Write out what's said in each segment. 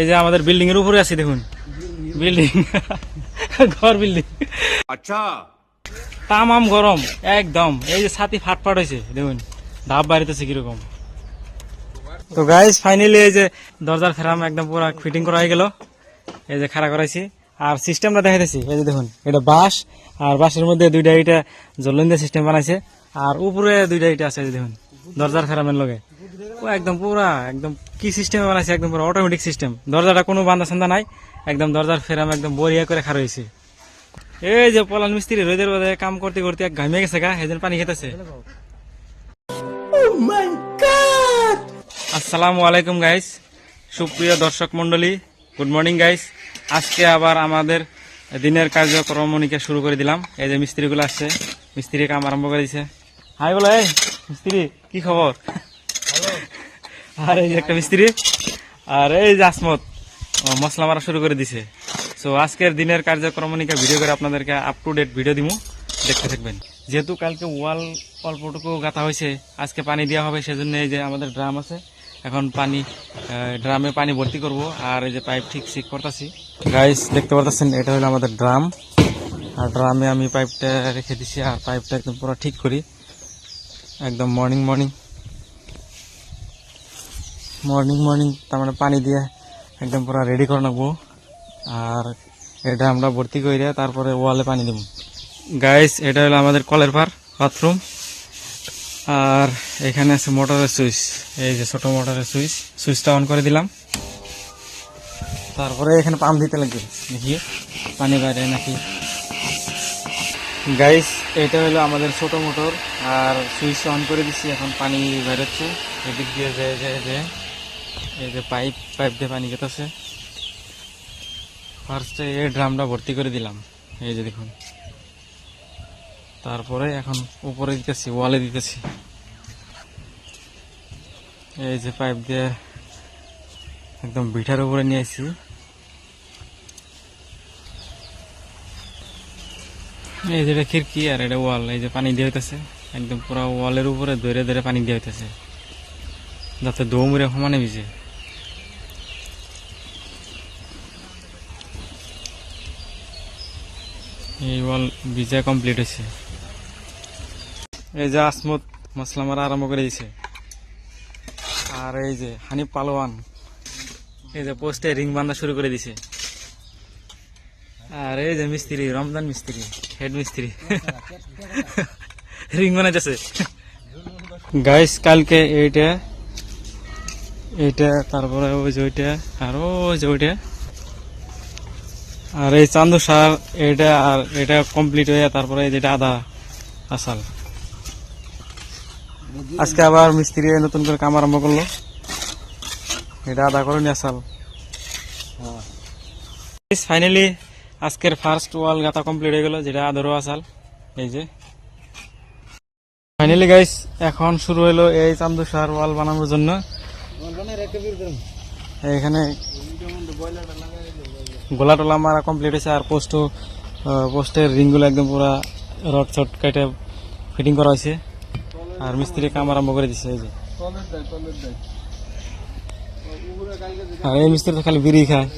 এই যে আমাদের বিল্ডিং এর উপরে আছি দেখুন। বিল্ডিং ঘর বিল্ডিং আচ্ছা। তামাম গরম একদম। এই যে ছাতি ফাটফাট হয়েছে দেখুন। ধাপ বাড়িতেছে কীরকম। তো গাইজ ফাইনালি এই যে দরজার ফেরাম একদম পুরো ফিটিং করা হয়ে গেল। এই যে খাড়া করাইছি। আর সিস্টেমটা দেখাইতেছি। এই যে দেখুন এটা বাঁশ। আর বাঁশের মধ্যে দুইটা এইটা জ্বলন দিয়ে সিস্টেম বানাইছে। আর উপরে দুইটা এইটা আছে দেখুন দরজার ফেরামের লগে। ও একদম পুরা একদম কি সিস্টেমে বানাইছে একদম পুরো অটোমেটিক সিস্টেম দরজাটা কোনো বান্ধা সান্দা নাই একদম দরজার ফেরাম একদম বরিয়া করে খাড়া হয়েছে এই যে পলান মিস্ত্রি রোদের রোদে কাম করতে করতে এক ঘামে গেছে গা হেজন পানি খেতেছে। আসসালামু আলাইকুম গাইস সুপ্রিয় দর্শক মন্ডলী গুড মর্নিং গাইস আজকে আবার আমাদের দিনের কার্যক্রম কার্যক্রমণিকা শুরু করে দিলাম। এই যে মিস্ত্রিগুলো আসছে মিস্ত্রি কাম আরম্ভ করে দিছে। হাই বলো এই মিস্ত্রি কি খবর? আর, এই একটা মিস্ত্রি। আর, এই যে আসমত মশলা মারা শুরু করে দিছে। সো আজকের দিনের কার্যক্রমণিকা ভিডিও করে আপনাদেরকে আপ টু ডেট ভিডিও দিমু। দেখতে থাকবেন। যেহেতু কালকে ওয়াল অল্পটুকু গাঁথা হয়েছে, আজকে পানি দেওয়া হবে, সেজন্য এই যে আমাদের ড্রাম আছে। এখন পানি ড্রামে পানি ভর্তি করব, আর এই যে পাইপ ঠিক ঠিক করতেছি। গাইস দেখতে পারতেছেন, এটা হলো আমাদের ড্রাম। আর ড্রামে আমি পাইপটা রেখে দিছি, আর পাইপটা একদম পুরো ঠিক করি। একদম মর্নিং মর্নিং মর্নিং মর্নিং তার মানে পানি দিয়ে একদম পুরো রেডি করে নেব আর এটা আমরা ভর্তি করে তারপরে ওয়ালে পানি দেব। গাইস এটা হলো আমাদের কলের পার বাথরুম আর এখানে আছে মোটরের সুইচ। এই যে ছোট মোটরের সুইচ, সুইচটা অন করে দিলাম। তারপরে এখানে পাম্প দিতে লাগবে। দেখি, পানি বাইরে নাকি। গাইস এটা হলো আমাদের ছোট মোটর। আর সুইচ অন করে দিচ্ছি এখন পানি বেরোচ্ছে এদিক দিয়ে যে যে। এই যে পাইপ পাইপ দিয়ে পানি গেতেছে ফার্স্টে এই ড্রামটা ভর্তি করে দিলাম। এই যে দেখুন। তারপরে এখন উপরে দিতেছি, ওয়ালে দিতেছি। এই যে পাইপ দিয়ে একদম বিঠার উপরে নিয়ে আসছি এই যে এটা খিড়কি আর এটা ওয়াল, এই যে পানি দিয়ে হইতেছে। একদম পুরো ওয়ালের উপরে ধরে ধরে পানি দিয়ে হইতেছে। যাতে দৌমুরে সমানে ভিজে। এই ওয়াল ভিজা কমপ্লিট হয়েছে। এই যে আসমত মশলা মারা আরম্ভ করে দিছে আর এই যে হানি পালোয়ান, এই যে পোস্টে রিং বান্ধা শুরু করে দিছে আর এই যে মিস্ত্রি, রমজান মিস্ত্রি, হেড মিস্ত্রি। রিং বানাইতেছে। গাইস, কালকে এইটা এইটা, তারপরে ওই যে ওইটা, আর ওই যে ওইটা। আর এই চান্দু সার, এটা আর এটা কমপ্লিট হয়ে তারপরে যেটা আদা আসাল আজকে আবার মিস্ত্রি নতুন করে কাম আরম্ভ করল। এটা আদা করে নিয়ে আসাল ফাইনালি আজকের ফার্স্ট ওয়াল গাঁথা কমপ্লিট হয়ে গেল, যেটা আদরও আসাল এই যে। ফাইনালি গাইস এখন শুরু হলো এই চান্দু সার ওয়াল বানানোর জন্য। এখানে গোলা টোলা মারা কমপ্লিট হয়েছে আর পোস্ট পোস্টের রিংগুলো একদম পুরা রড শট কেটে ফিটিং করা হয়েছে। আর মিস্ত্রি কাম আরম্ভ করে দিছে, এই যে। আর এই মিস্ত্রি তো খালি বিড়ি খায়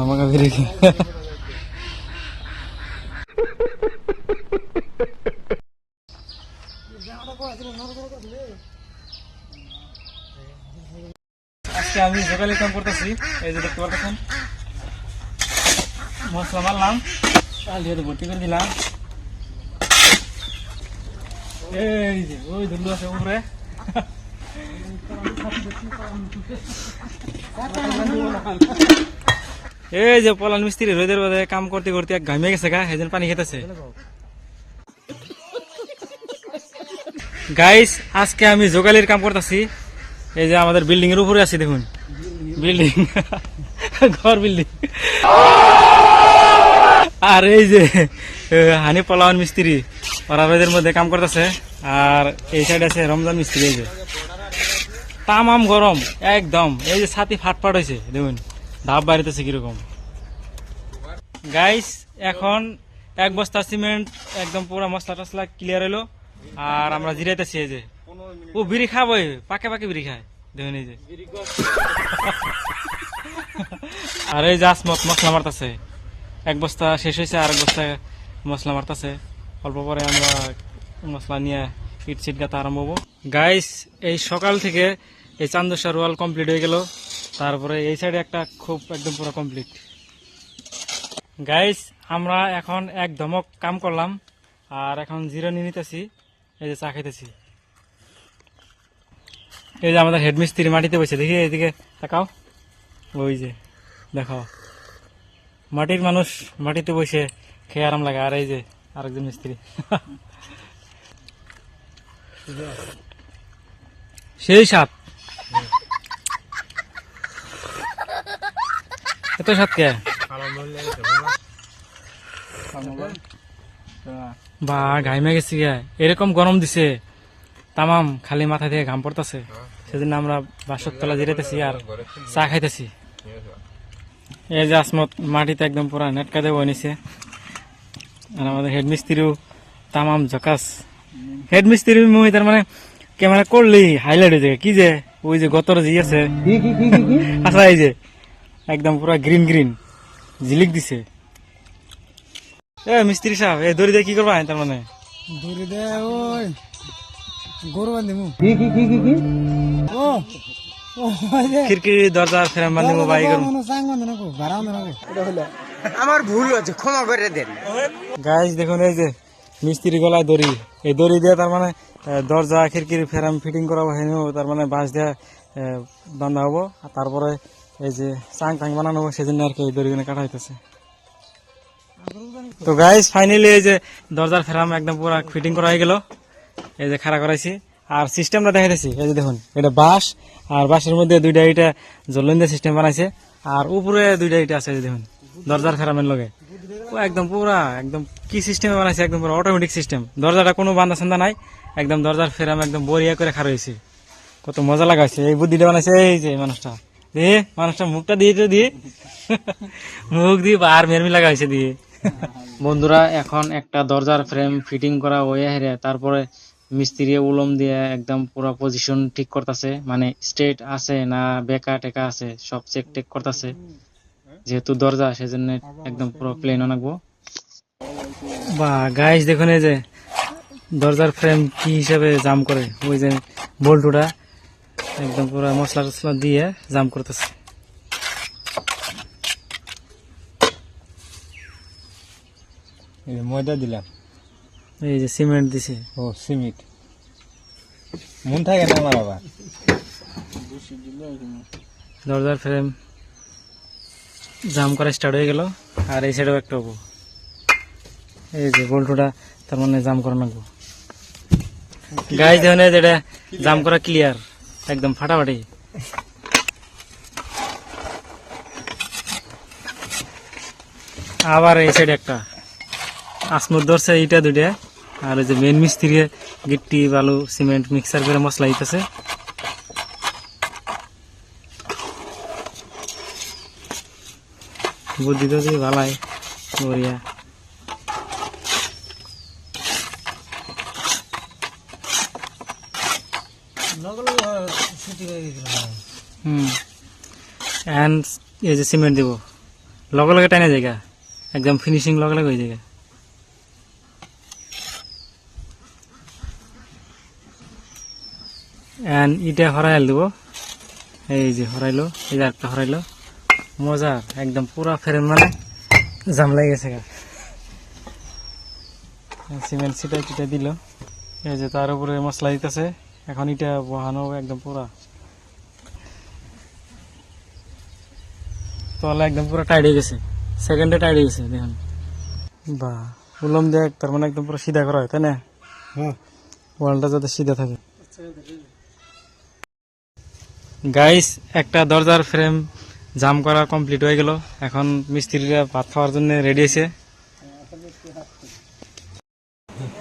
আমাকে বিড়ি খায়। আজকে আমি সকালে কাম করতেছি, এই যে দেখতে পারতেছেন। মশলা মারলাম দিয়ে ভর্তি করে দিলাম। এই যে, ওই ধুলো আছে উপরে। এই যে পলান মিস্ত্রি রোদের রোদে কাম করতে করতে এক ঘামে গেছে গা হেজন পানি খেতেছে। গাইস আজকে আমি যোগালির কাম করতেছি। এই যে আমাদের বিল্ডিং এর উপরে আছি দেখুন। বিল্ডিং ঘর বিল্ডিং আর এই যে হানি পলাওয়ান মিস্ত্রি, ওরা মধ্যে কাম করতেছে। আর এই সাইড আছে রমজান মিস্ত্রি, এই যে। তামাম গরম, একদম। এই যে ছাতি ফাটফাট হয়েছে, দেখুন। ধাপ বাড়িতেছে কীরকম। গাইস এখন এক বস্তা সিমেন্ট একদম পুরো মশলা টসলা ক্লিয়ার হলো। আর আমরা জিরাইতেছি, এই যে। ও বিড়ি খাব পাকে পাকে বিড়ি খায়। দেখুন এই যে আর এই যে আসমত মশলা মারতাছে। এক বস্তা শেষ হয়েছে আর এক বস্তা মশলা মারতাছে। অল্প পরে আমরা মশলা নিয়ে ইট সিট গাতে আরম্ভ হব। গাইস এই সকাল থেকে এই চান্দসার ওয়াল কমপ্লিট হয়ে গেল। তারপরে এই সাইডে একটা খুব একদম পুরো কমপ্লিট গাইস আমরা এখন এক ধমক কাম করলাম। আর এখন জিরো নিয়ে নিতেছি। এই যে চা খাইতেছি। এই যে আমাদের হেডমিস্ত্রি মাটিতে বসে, দেখি এইদিকে তাকাও। ওই যে দেখো মাটির মানুষ মাটিতে বসে খেয়ে আরাম লাগে, আর এই যে আরেকজন মিস্ত্রি। সেই সাপ। এত সাপ কে? বা, ঘাইমে গেছি এরকম গরম দিছে। তামাম খালি মাথা দিয়ে ঘাম পড়তেছে। সেদিন আমরা বাসক তলা জিরাইতেছি আর চা খাইতেছি। এই যে আসমত মাটিতে একদম পুরা নেটকা দেবো নিছে। আর আমাদের হেড মিস্ত্রিও তামাম জকাস। হেড মিস্ত্রি মুই তার মানে ক্যামেরা করলেই হাইলাইট হয়ে যায় কি যে ওই যে গতর জি আছে। আচ্ছা এই যে একদম পুরা গ্রিন গ্রিন ঝিলিক দিছে। এ মিস্ত্রি সাহেব এই দড়ি দিয়ে কি করবা তার মানে? দূরে দে ওই গরু বান্ধিমু কি কি কি কি কি? ও ও দরজা ফেরাম বান্ধিব বাই করুম সাং বান্ধ ভাড়া বান্ধ এটা হলো আমার ভুল হচ্ছে ক্ষমা করে দেন। গাইজ দেখুন এই যে মিস্ত্রি গলায় দড়ি। এই দড়ি দিয়ে তার মানে দরজা খিড়কির ফেরাম ফিটিং করা হয়নি তার মানে বাঁশ দিয়ে বান্ধা হব। তারপরে এই যে চাং টাং বানানো হব সেজন্য আর কি এই দড়িগুলো কাটা হইতেছে। তো গাইজ ফাইনালি এই যে দরজার ফেরাম একদম পুরো ফিটিং করা হয়ে গেল। এই যে খাড়া করাইছি। আর সিস্টেমটা দেখাইতেছি, এই যে দেখুন, এটা বাঁশ, আর বাঁশের মধ্যে দুইটা এটা জলন্দা সিস্টেম বানাইছে, আর উপরে দুইটা এটা আছে দেখুন, দরজার ফেরামের লগে। ও একদম পুরা, একদম কি সিস্টেমে বানাইছে, একদম পুরো অটোমেটিক সিস্টেম দরজাটা কোনো বান্ধা সান্দা নাই, একদম দরজার ফেরাম একদম বরিয়া করে খাড়া হয়েছে কত মজা লাগাইছে, এই বুদ্ধিটা বানাইছে, এই যে মানুষটা। দিয়ে মানুষটা মুখটা দিয়ে দিয়ে মুখ দিয়ে আর মেরমি লাগাইছে দিয়ে। বন্ধুরা, এখন একটা দরজার ফ্রেম ফিটিং করা ওয়ে হেরে, তারপরে মিস্ত্রি উলম দিয়ে একদম পুরো পজিশন ঠিক করতেছে। মানে স্ট্রেট আছে না বেকা টেকা আছে সব চেক টেক করতেছে। যেহেতু দরজা সেজন্য একদম পুরো প্লেন আনাকবো বা গাইস দেখুন এই যে দরজার ফ্রেম কি হিসাবে জাম করে? ওই যে বল্টুটা একদম পুরো মশলা টসলা দিয়ে জাম করতেছে। ময়দা দিলাম। এই যে সিমেন্ট দিছে। ও সিমিট। মন থাকে না আমার আবার। দরজার ফ্রেম জাম করা স্টার্ট হয়ে গেল আর এই সাইডেও একটা হব। এই যে বল্টুটা তার মানে জাম করা নাকবো গাছ দেখুন এই যে এটা জাম করা ক্লিয়ার একদম ফাটাফাটি। আবার এই সাইডে একটা। আসমুদ ধরছে এইটা দুইটা। আর ওই যে মেন মিস্ত্রি গিট্টি, বালু সিমেন্ট মিক্সার করে মশলা দিতেছে। বুদ্ধি তো ভালাই বরিয়া হুম। অ্যান্ড এই যে সিমেন্ট দিব, লগে লগে টাইনা জায়গা, একদম ফিনিশিং লগে লগে হয়ে জায়গা। অ্যান্ড ইটা হরাইল দেবো। এই যে হরাইলো এই যে একটা হরাইলো। মজা একদম পুরা ফেরেন মানে জাম লাগে গেছে সিমেন্ট সিটা টিটা দিল। এই যে তার উপরে মশলা দিতেছে। এখন এটা বহানো একদম পুরা। তলা একদম পুরো টাইট হয়ে গেছে। সেকেন্ডে টাইট হয়ে গেছে দেখুন। বা উলম দিয়ে তার মানে একদম পুরো সিধা করা হয় তাই না? হ্যাঁ। ওয়ালটা যাতে সিধা থাকে। গাইস একটা দরজার ফ্রেম জাম করা কমপ্লিট হয়ে গেল। এখন মিস্ত্রিরা ভাত খাওয়ার জন্য রেডি আছে।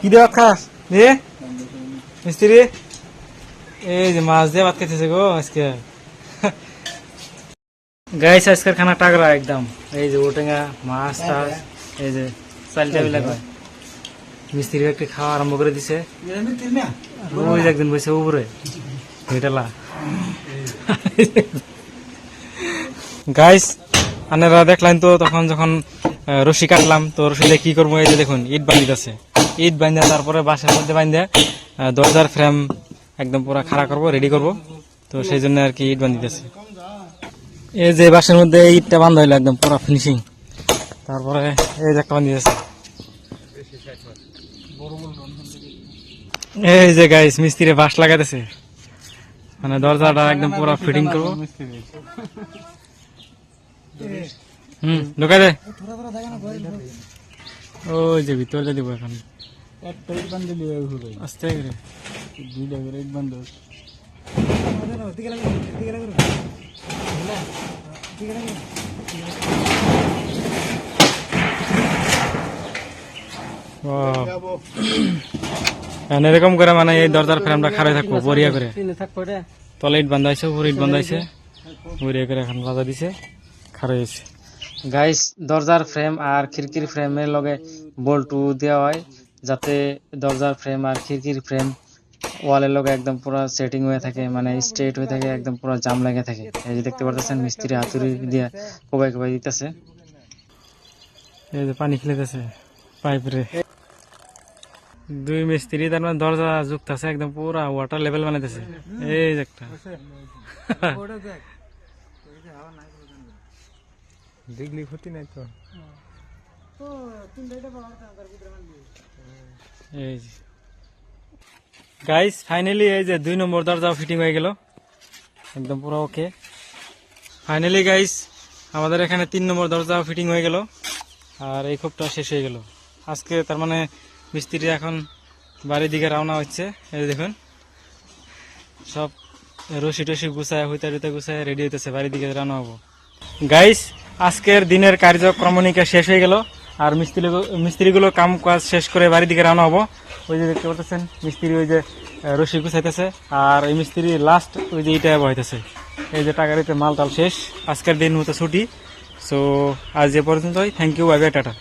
কি দিয়ে ভাত খাস? দিয়ে মিস্ত্রি? এই যে মাছ দিয়ে ভাত খেতেছে গো আজকে। গাইস আজকের খানা টাগরা একদম। এই যে ওটেঙ্গা মাছ টাছ এই যে চাল টাবিলা কয় মিস্ত্রি একটু খাওয়া আরম্ভ করে দিছে। যে একদিন বসে উপরে। হেটালা গাইস আপনারা দেখলেন তো, তখন যখন রশি কাটলাম, তো রশি দিয়ে কি করব, এই যে দেখুন, ইট বান্ধিতেছে ইট বান্ধা তারপরে বাঁশের মধ্যে বান্ধা দরজার ফ্রেম একদম পুরো খাড়া করব রেডি করব। তো সেই জন্য আর কি ইট বান্ধিতেছে এই যে বাঁশের মধ্যে ইটটা বান্ধা হইল একদম পুরো ফিনিশিং তারপরে এই যে একটা বান্ধিতেছে এই যে গাইস মিস্ত্রি বাঁশ লাগাতেছে মানে দরজাটা একদম পুরো ফিটিং করব। হুম ঢোকা দে। ওই যে ভিতরে দিব এখন। আস্তে ইট বান্ধ দিকে লাগবে দিকে লাগবে দিকে লাগবে এখন এরকম করে মানে এই দরজার ফ্রেমটা খাড়াই থাকব বরিয়া করে। তলে ইট বান্ধাইছে উপর ইট বান্ধাইছে বরিয়া করে এখন বাজা দিছে খাড়াই হয়েছে গাইস দরজার ফ্রেম আর খিড়কির ফ্রেমের লগে বল্টু দেওয়া হয় যাতে দরজার ফ্রেম আর খিড়কির ফ্রেম ওয়ালের লগে একদম পুরো সেটিং হয়ে থাকে মানে স্ট্রেট হয়ে থাকে একদম পুরো জাম লেগে থাকে। এই যে দেখতে পারতেছেন মিস্ত্রি হাতুড়ি দিয়ে কোবাই কোবাই দিতেছে। এই যে পানি খেলেতেছে পাইপ রে। দুই মিস্ত্রি তার মানে দরজা যুক্ত আছে একদম পুরা ওয়াটার লেভেল বানাইতেছে। এই যে একটা। দেখলি ক্ষতি নাই তো। এই যে। গাইস ফাইনালি এই যে দুই নম্বর দরজা ফিটিং হয়ে গেল। একদম পুরো ওকে ফাইনালি গাইস আমাদের এখানে তিন নম্বর দরজা ফিটিং হয়ে গেল। আর এই খোপটা শেষ হয়ে গেল। আজকে তার মানে মিস্ত্রি এখন বাড়ির দিকে রওনা হচ্ছে। এই দেখুন। সব রশি টসি গুছায়, হইতে টুইতে গুছায় রেডি হইতেছে, বাড়ির দিকে রওনা হব। গাইস আজকের দিনের কার্যক্রমণিকা শেষ হয়ে গেল আর মিস্ত্রি মিস্ত্রিগুলো কাম কাজ শেষ করে বাড়ির দিকে রওনা হব। ওই যে দেখতে পাচ্ছেন, মিস্ত্রি ওই যে রশি গুছাইতেছে আর ওই মিস্ত্রি লাস্ট ওই যে ইটা বহাইতেছে। এই যে টাকা টাকারিতে মাল টাল শেষ। আজকের দিন মতো ছুটি। সো আজ এ পর্যন্তই। Thank you bye bye tata.